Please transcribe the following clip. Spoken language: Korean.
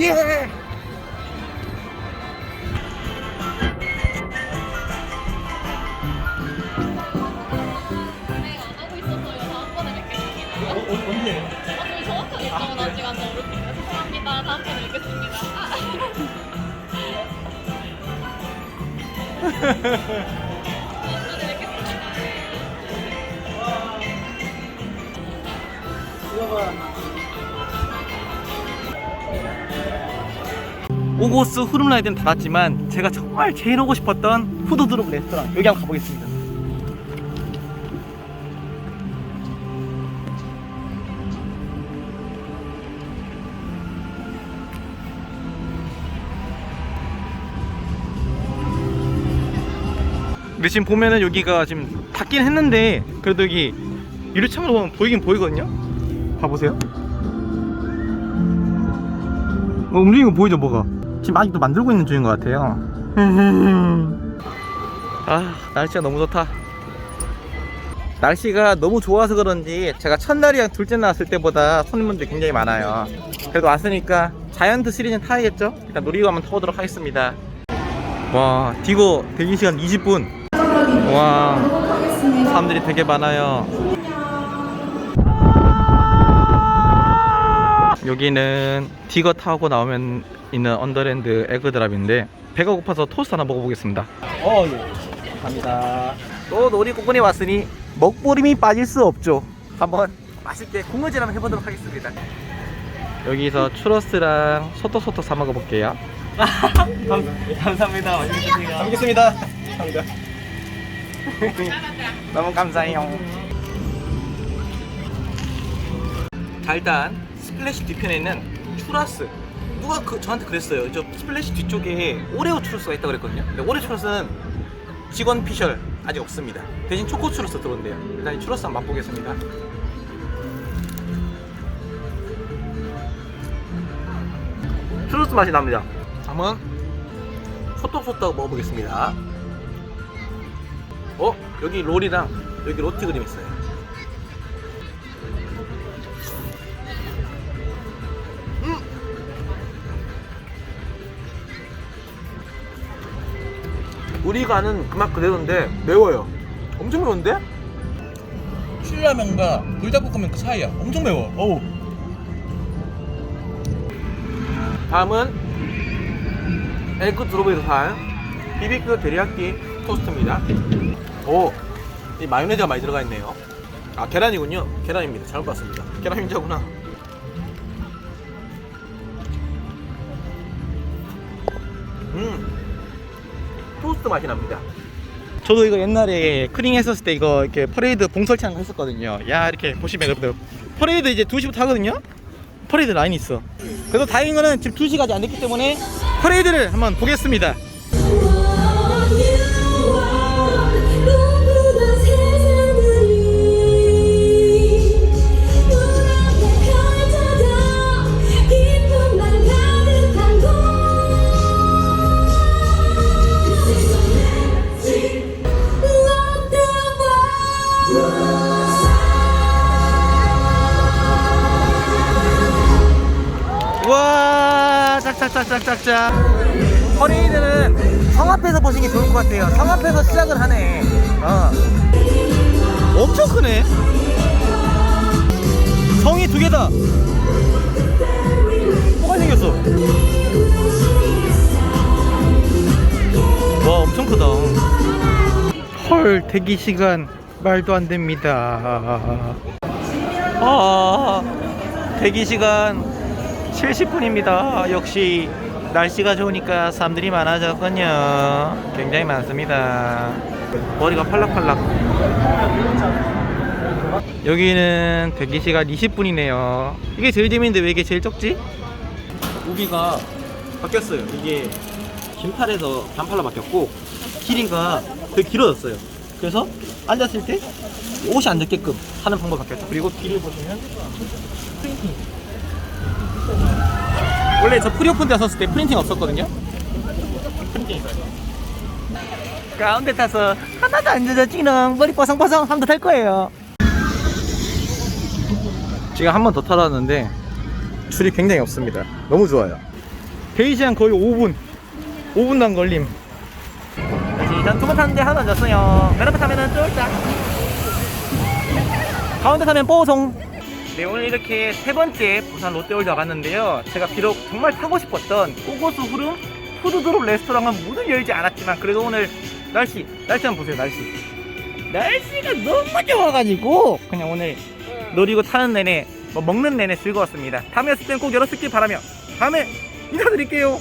예! 어, 어, 언제? 아, 오고스 후룸라이드는 닫았지만 제가 정말 제일 오고 싶었던 푸드드롭 레스토랑 여기 한번 가보겠습니다. 근데 지금 보면은 여기가 지금 닫긴 했는데 그래도 여기 유리창으로 보면 보이긴 보이거든요. 봐보세요. 어, 움직이는 거 보이죠 뭐가 지금 아직도 만들고 있는 중인 것 같아요. 아 날씨가 너무 좋다. 날씨가 너무 좋아서 그런지 제가 첫날이랑 둘째 날 왔을 때보다 손님분들이 굉장히 많아요. 그래도 왔으니까 자이언트 시리즈는 타야겠죠? 일단 놀이기구 타보도록 하겠습니다. 와 디고 대기시간 20분. 와 사람들이 되게 많아요. 여기는 디거 타고 나오면 있는 언더랜드 에그드랍인데 배가 고파서 토스트 하나 먹어보겠습니다. 어, 예. 감사합니다. 또 놀이공원에 왔으니 먹보림이 빠질 수 없죠. 한번 맛있게 국물질 한번 해보도록 하겠습니다. 여기서 추러스랑 소떡소떡 사 먹어볼게요. 감사합니다. 맛있게 드세요. 잘 먹겠습니다. 감사합니다. 너무 감사해요. 자 일단 스플래시 뒤편에 있는 추러스 누가 그 저한테 그랬어요. 저 스플래시 뒤쪽에 오레오 추러스가 있다고 그랬거든요. 근데 오레오 추러스는 직원 피셜 아직 없습니다. 대신 초코 추러스 들어온대요. 일단 이 추러스 한번 맛보겠습니다. 추러스 맛이 납니다. 한번 소떡소떡 먹어보겠습니다. 어? 여기 롤이랑 여기 로티 그림 있어요 우리가 아는 그 맛 그대로인데 매워요. 엄청 매운데? 신라면과 불닭볶음면 그 사이야. 엄청 매워. 어우. 다음은 에그 드롭에서 산 비비큐 데리야끼 토스트입니다. 오, 이 마요네즈가 많이 들어가 있네요. 아 계란이군요. 계란입니다. 잘못 봤습니다. 계란 흰자구나. 음. 토스트 맛이 납니다. 저도 이거 옛날에 크링 했었을 때 이거 이렇게 퍼레이드 거 했었거든요. 야 이렇게 보시면 여러분들 퍼레이드 이제 2시부터 하거든요. 퍼레이드 라인이 있어. 그래도 다행인 거는 지금 2시까지 안 됐기 때문에 퍼레이드를 한번 보겠습니다. 와 짝짝짝짝짝짝. 퍼레이드는 성 앞에서 보시는 게 좋을 것 같아요. 성 앞에서 시작을 하네. 어. 엄청 크네. 성이 두 개다. 뭐가 생겼어? 와 엄청 크다. 헐 대기 시간 말도 안 됩니다. 아 대기 시간 70분입니다. 역시 날씨가 좋으니까 사람들이 많아졌군요. 굉장히 많습니다. 머리가 팔락팔락. 여기는 대기 시간 20분이네요. 이게 제일 재밌는데 왜 이게 제일 적지? 우비가 바뀌었어요. 이게 긴팔에서 단팔로 바뀌었고 길이가 되게 길어졌어요. 그래서 앉았을 때 옷이 안 젖게끔 하는 방법 바뀌었죠. 그리고 뒤를 보시면 프린팅. 원래 저 프리오픈 때 섰을 때 프린팅 없었거든요. 프린팅 있어요. 가운데 타서 하나도 안 젖어지는 머리 뽀송뽀송 한번 더탈 거예요. 지금 한 번 더 타러 왔는데 줄이 굉장히 없습니다. 너무 좋아요. 시간 거의 5분 5분도 안 걸림 일단 두번 탔는데 하나 졌어요 맨 앞에 타면은 쫄딱 가운데 타면 뽀송 네 오늘 이렇게 세 번째 부산 롯데월드 와봤는데요. 제가 비록 정말 타고 싶었던 꼬고수 후름 푸드드롭 레스토랑은 문을 열지 않았지만 그래도 오늘 날씨 날씨 한번 보세요 날씨. 날씨가 너무 좋아가지고 그냥 오늘 놀이고 타는 내내 뭐 먹는 내내 즐거웠습니다. 다음에 왔을 땐 꼭 열었을 길 바라며 다음에 인사드릴게요